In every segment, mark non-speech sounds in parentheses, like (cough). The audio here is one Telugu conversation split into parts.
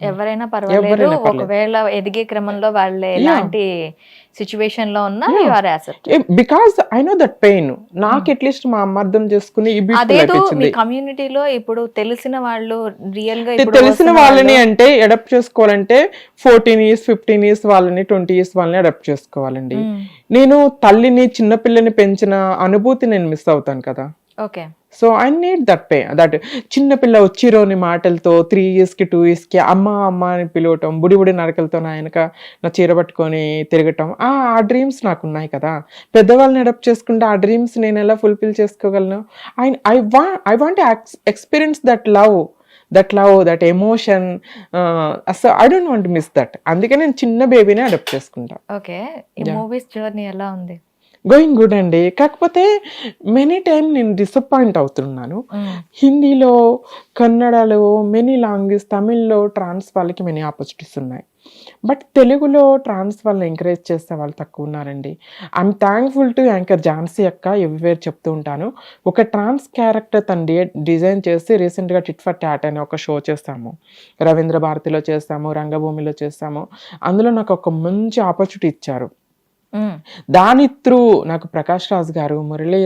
ఎవరైనా పర్వాలేదు. ఎవరైనా పర్లేదు. ఒకవేళ ఎదిగే క్రమంలో వాళ్ళు ఎలాంటి సిచ్యువేషన్లో ఉన్నా because I know that pain నాకు అట్లీస్ట్ మా అమ్మ అర్థం చేసుకుని అదేదో మీ కమ్యూనిటీలో ఇప్పుడు తెలిసిన వాళ్ళు రియల్గా తెలిసిన వాళ్ళని వాళ్ళు- అంటే అడాప్ట్ చేసుకోవాలంటే ఫోర్టీన్ ఇయర్స్ ఫిఫ్టీన్ ఇయర్స్ వాళ్ళని ట్వంటీ ఇయర్స్ వాళ్ళని అడాప్ట్ చేసుకోవాలండి. మ్మ్. నేను తల్లిని చిన్నపిల్లని పెంచిన అనుభూతి నేను మిస్ అవుతాను కదా. Okay so I need that pay that చిన్నపిల్ల వచ్చిరోని మాటలతో త్రీ ఇయర్స్కి టూ ఇయర్స్కి అమ్మ అమ్మ అని పిలవటం బుడి బుడి నడకలతో నా వెనక నా చీర పట్టుకొని తిరగటం ఆ ఆ డ్రీమ్స్ నాకు ఉన్నాయి కదా. పెద్దవాళ్ళని అడాప్ట్ చేసుకుంటే ఆ డ్రీమ్స్ నేను ఎలా ఫుల్ఫిల్ చేసుకోగలను? I I wa I want experience that love that love that emotion అసలు I don't want miss that అందుకే నేను చిన్న బేబీని అడాప్ట్ చేసుకుంటా. ఓకే ఈ మూవీస్ జర్నీ ఎలా ఉంది? గోయింగ్ గుడ్ అండి. కాకపోతే మెనీ టైం నేను డిసప్పాయింట్ అవుతున్నాను. మ్మ్. హిందీలో కన్నడలో మెనీ లాంగ్వేజ్ తమిళ్ళో ట్రాన్స్ వాళ్ళకి మెనీ ఆపర్చునిటీస్ ఉన్నాయి. బట్ తెలుగులో ట్రాన్స్ వాళ్ళని ఎంకరేజ్ చేసే వాళ్ళు తక్కువ ఉన్నారండి. I'm thankful to anchor Jhansi అక్క ఎవ్రీవేర్ చెప్తూ ఉంటాను. ఒక ట్రాన్స్ క్యారెక్టర్ తను డిజైన్ చేసి రీసెంట్గా టిట్ ఫర్ టాట్ అనే ఒక షో చేస్తాము రవీంద్ర భారతిలో చేస్తాము రంగభూమిలో చేస్తాము అందులో నాకు ఒక మంచి ఆపర్చునిటీ ఇచ్చారు. దాని త్రూ నాకు ప్రకాష్ రాజ్ గారు మురళీ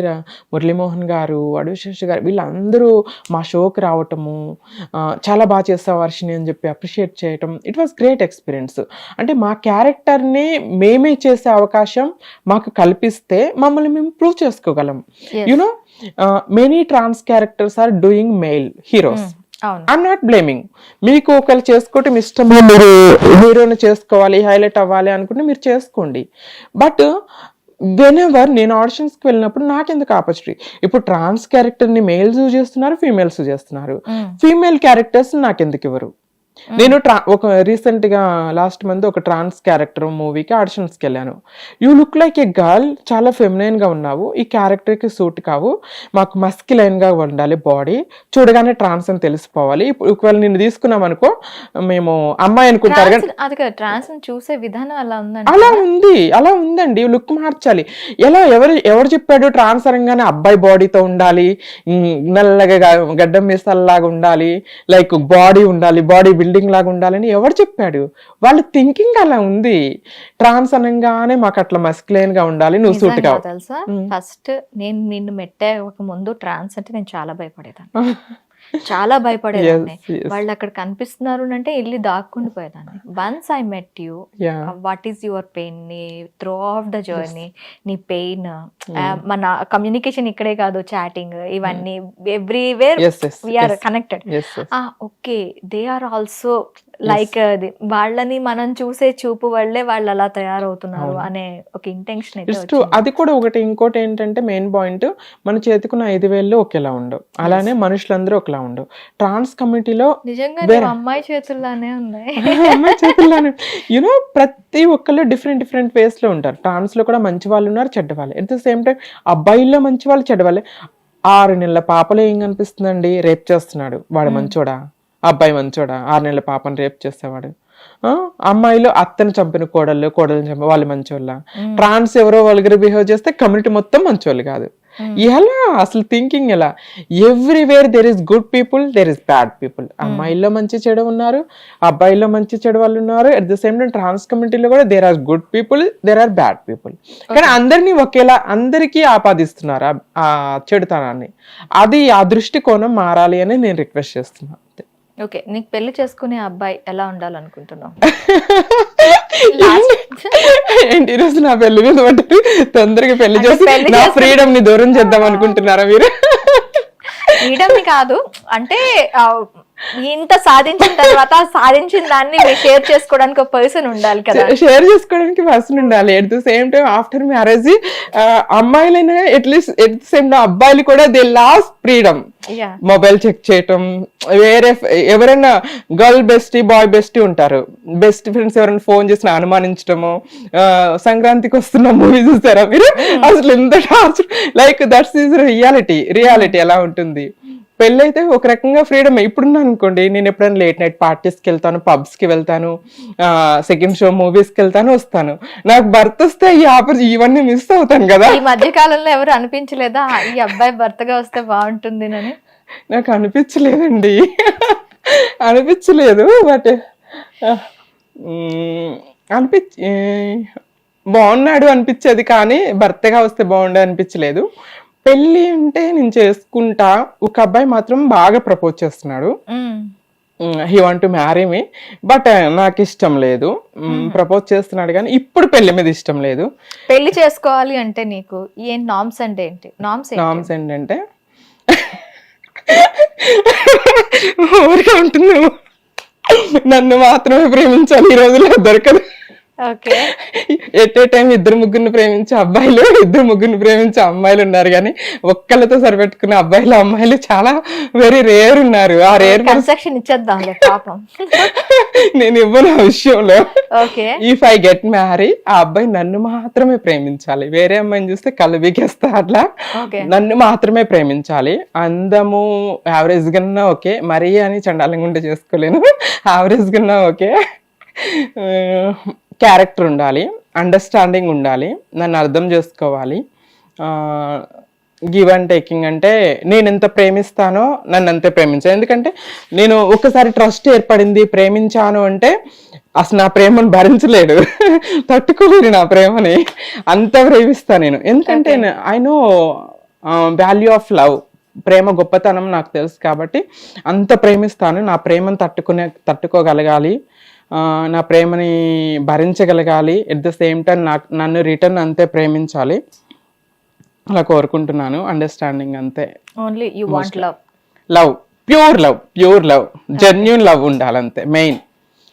మురళీమోహన్ గారు అడుశేష్ గారు వీళ్ళందరూ మా షోకి రావటము చాలా బాగా చేస్తావు వర్షిని అని చెప్పి అప్రిషియేట్ చేయటం. ఇట్ వాస్ గ్రేట్ ఎక్స్పీరియన్స్ అంటే మా క్యారెక్టర్ని మేమే చేసే అవకాశం మాకు కల్పిస్తే మమ్మల్ని మేము ప్రూవ్ చేసుకోగలం. You know many trans characters are doing male heroes I'm not blaming మీకు ఒకళ్ళు చేసుకోవటం ఇష్టమో మీరు హీరోని చేసుకోవాలి హైలైట్ అవ్వాలి అనుకుంటే మీరు చేసుకోండి. బట్ వెన్ ఎవర్ నేను ఆడిషన్స్కి వెళ్ళినప్పుడు నాకెందుకు ఆపర్చునిటీ? ఇప్పుడు ట్రాన్స్ క్యారెక్టర్ని మేల్స్ చేస్తున్నారు ఫీమేల్స్ చేస్తున్నారు. ఫీమేల్ క్యారెక్టర్స్ నాకెందుకు ఇవ్వరు? నేను ట్రా ఒక రీసెంట్గా లాస్ట్ మంత్ ఒక ట్రాన్స్ క్యారెక్టర్ మూవీకి ఆడిషన్స్కి వెళ్ళాను you look like a girl చాలా ఫెమినైన్గా ఉన్నావు ఈ క్యారెక్టర్కి సూట్ కావు మాకు మస్కిలైన్గా ఉండాలి బాడీ చూడగానే ట్రాన్స్ అని తెలిసిపోవాలి. ఒకవేళ నిన్ను తీసుకున్నాం అనుకో మేము అమ్మాయి అనుకుంటారు ట్రాన్స్ చూసే విధానం అలా ఉందండి అలా ఉంది అలా ఉందండి లుక్ మార్చాలి. ఎలా ఎవరు ఎవరు చెప్పాడు ట్రాన్స్ అనగానే అబ్బాయి బాడీతో ఉండాలి నల్లగా గడ్డం మీసాలలాగా ఉండాలి లైక్ బాడీ ఉండాలి బాడీ బిల్డింగ్ లాగా ఉండాలని ఎవరు చెప్పాడు? వాళ్ళ థింకింగ్ అలా ఉంది. ట్రాన్స్ అనగానే మాకు అట్లా మస్క్లైన్గా ఉండాలి నువ్వు సూట్ కావు తెలుసా. ఫస్ట్ నేను నిన్ను మెట్టే ఒక ముందు ట్రాన్స్ అంటే నేను చాలా భయపడేదాన్ని. (laughs) చాలా భయపడేదాన్ని. వాళ్ళు అక్కడ కనిపిస్తున్నారు అంటే వెళ్ళి దాక్కుండి పోయేదాన్ని once I met you. What is your pain నీ త్రూ ఆఫ్ ద జర్నీ నీ పెయిన్ Hmm. మన కమ్యూనికేషన్ ఇక్కడే కాదు చాటింగ్ ఇవన్నీ everywhere we are. Connected. Okay they are also like వాళ్ళని మనం చూసే చూపు వల్లే వాళ్ళు అలా తయారవుతున్నారు. అనే ఒక ఇంటెన్షన్ అది కూడా ఒకటి ఇంకోటి ఏంటంటే మెయిన్ పాయింట్ మన చేతికున్న ఐదు వేలు ఒకేలా ఉండవు. అలానే మనుషులందరూ ఒకలా ఉండవు. ట్రాన్స్ కమ్యూనిటీలో నిజంగా అమ్మాయి చేతుల్లానే ఉన్నాయి. అమ్మాయి చేతుల్లోనే. యునో (laughs) ప్రతి ఒక్కళ్ళు డిఫరెంట్ డిఫరెంట్ వేస్లో ఉంటారు. ట్రాన్స్లో కూడా మంచి వాళ్ళు ఉన్నారు చెడ్డ వాళ్ళు. ఎట్ ద సేమ్ టైం అబ్బాయిల్లో మంచి వాళ్ళు చెడ్డ వాళ్ళే. ఆరు నెలల పాపలో ఏం కనిపిస్తుందండి? రేప్ చేస్తున్నాడు. వాడు మంచోడా? అబ్బాయి మంచోడా ఆరు నెలల పాపని రేప్ చేసేవాడు. అమ్మాయిలు అత్తను చంపిన కోడళ్ళు కోడలు చంపి వాళ్ళు మంచోళ్ళ. ట్రాన్స్ ఎవరో వాళ్ళకి బిహేవ్ చేస్తే కమ్యూనిటీ మొత్తం మంచోళ్ళు కాదు. ఎలా? అసలు థింకింగ్ ఎలా? Everywhere there is good people there is bad people అమ్మాయిల్లో మంచి చెడు ఉన్నారు అబ్బాయిల్లో మంచి చెడు వాళ్ళు ఉన్నారు. At the same time trans కమ్యూనిటీలో కూడా there are good people there are bad people కానీ అందరినీ ఒకేలా అందరికీ ఆపాదిస్తున్నారు ఆ- చెడుతనాన్ని. అది ఆ దృష్టికోణం మారాలి అని నేను రిక్వెస్ట్ చేస్తున్నాను. ఓకే నీకు పెళ్ళి చేసుకునే అబ్బాయి ఎలా ఉండాలనుకుంటున్నావు? ఏంటి? ఈరోజు నా పెళ్ళి మీద పడ్డారు తొందరగా పెళ్ళి చేసి నా ఫ్రీడమ్ని దూరం చేద్దాం అనుకుంటున్నారా మీరు? ఫ్రీడమ్ కాదు అంటే ఇంత సాధించిన తర్వాత సాధించిన దాన్ని షేర్ చేసుకోవడానికి ఒక పర్సన్ ఉండాలి కదా. షేర్ చేసుకోవడానికి పర్సన్ ఉండాలి. At the same time after marriage అమ్మాయిలైనా at least at the same time అబ్బాయిలు కూడా they lost freedom mobile check చేయటం వేరే ఎవరైనా గర్ల్ బెస్టీ బాయ్ బెస్టీ ఉంటారు. బెస్ట్ ఫ్రెండ్స్ ఎవరైనా ఫోన్ చేసిన అనుమానించడము సంక్రాంతికి వస్తున్న మూవీ చూసారా మీరు? అసలు ఎంత torture. Like that's is reality reality ఎలా ఉంటుంది? పెళ్ళైతే ఒక రకంగా ఫ్రీడమ్ ఇప్పుడున్నాను అనుకోండి నేను ఎప్పుడైనా లేట్ నైట్ పార్టీస్కి వెళ్తాను పబ్స్కి వెళ్తాను సెకండ్ షో మూవీస్కి వెళ్తాను వస్తాను. నాకు భర్త వస్తే ఈ ఆపర్ ఇవన్నీ మిస్ అవుతాను కదా. ఈ మధ్య కాలంలో ఎవరు అనిపించలేదా? ఈ అబ్బాయి భర్తగా వస్తే బాగుంటుంది అని నాకు అనిపించలేదండి. అనిపించలేదు బట్ అనిపించి బాగున్నాడు అనిపించేది కానీ భర్తగా వస్తే బాగుండే అనిపించలేదు. పెళ్ళి అంటే నేను చేసుకుంటా. ఒక అబ్బాయి మాత్రం బాగా ప్రపోజ్ చేస్తున్నాడు. He want to marry me but నాకు ఇష్టం లేదు. ప్రపోజ్ చేస్తున్నాడు కానీ ఇప్పుడు పెళ్ళి మీద ఇష్టం లేదు. పెళ్ళి చేసుకోవాలి అంటే నీకు ఏం నామ్స్ అంటే ఏంటి? నామ్స్ నామ్స్ ఏంటంటే (laughs) ఊరిగా ఉంటుంది నన్ను మాత్రమే ప్రేమించాలి ఈ రోజుల్లో దొరకదు. ఎట్ ఏ టైం ఇద్దరు ముగ్గురిని ప్రేమించే అబ్బాయిలు ఇద్దరు ముగ్గురిని ప్రేమించే అమ్మాయిలు ఉన్నారు కానీ ఒక్కళ్ళతో సరిపెట్టుకునే అబ్బాయిలు అమ్మాయిలు చాలా వెరీ రేర్ ఉన్నారు. ఆ రేర్ కన్స్ట్రక్షన్ ఇచ్చేద్దాంలే పాపం. (laughs) నేను ఇవ్వను ఆ విషయంలో. ఇఫ్ ఐ గెట్ మ్యారీ ఆ అబ్బాయి నన్ను మాత్రమే ప్రేమించాలి. వేరే అమ్మాయిని చూస్తే కళ్ళు బీకేస్తా అట్లా. నన్ను మాత్రమే ప్రేమించాలి. అందము యావరేజ్ కన్నా ఓకే మరీ అని చండాలంగా ఉంటే చేసుకోలేను. (laughs) యావరేజ్ కన్నా ఓకే క్యారెక్టర్ ఉండాలి అండర్స్టాండింగ్ ఉండాలి నన్ను అర్థం చేసుకోవాలి. గివ్ అండ్ టేకింగ్ అంటే నేను ఎంత ప్రేమిస్తానో నన్ను అంతే ప్రేమించాను ఎందుకంటే నేను ఒకసారి ట్రస్ట్ ఏర్పడింది ప్రేమించాను అంటే అసలు నా ప్రేమను భరించలేడు. (laughs) తట్టుకోలేడు నా ప్రేమని. అంత ప్రేమిస్తా నేను. ఎందుకంటే I know value of love ప్రేమ గొప్పతనం నాకు తెలుసు కాబట్టి అంత ప్రేమిస్తాను. నా ప్రేమను తట్టుకునే తట్టుకోగలగాలి. నా ప్రేమని భరించగలగాలి. ఎట్ ద సేమ్ టైం నాకు నన్ను రిటర్న్ అంతే ప్రేమించాలి. అలా కోరుకుంటున్నాను. అండర్స్టాండింగ్ అంతే. Only you want love love pure love pure love genuine love ఉండాలంతే. Main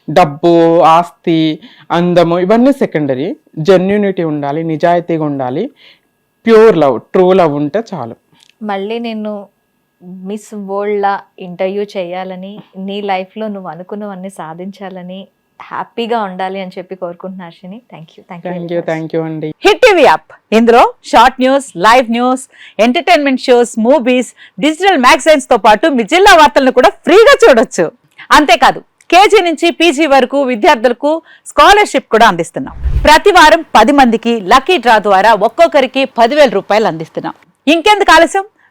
డబ్బు ఆస్తి అందము ఇవన్నీ సెకండరీ జెన్యునిటీ ఉండాలి. నిజాయితీగా ఉండాలి. ప్యూర్ లవ్ ట్రూ లవ్ ఉంటే చాలు. మళ్ళీ నేను మిస్ వరల్డ్ లా ఇంటర్వ్యూ చేయాలని నీ లైఫ్లో నువ్వు అనుకున్నవన్నీ సాధించాలని హ్యాపీగా ఉండాలి అని చెప్పి కోరుకుంటున్నా Arshini thank you thank thank you thank you అండి హిట్ టీవీ యాప్ ఇందులో short news live news entertainment shows movies digital మ్యాగజైన్స్తో పాటు మీ జిల్లా వార్తలను కూడా ఫ్రీగా చూడొచ్చు. అంతేకాదు కేజీ నుంచి పీజీ వరకు విద్యార్థులకు స్కాలర్షిప్ కూడా అందిస్తున్నాం. ప్రతి వారం పది మందికి లక్కీ డ్రా ద్వారా ఒక్కొక్కరికి పదివేల రూపాయలు అందిస్తున్నాం. ఇంకెందుకు ఆలస్యం?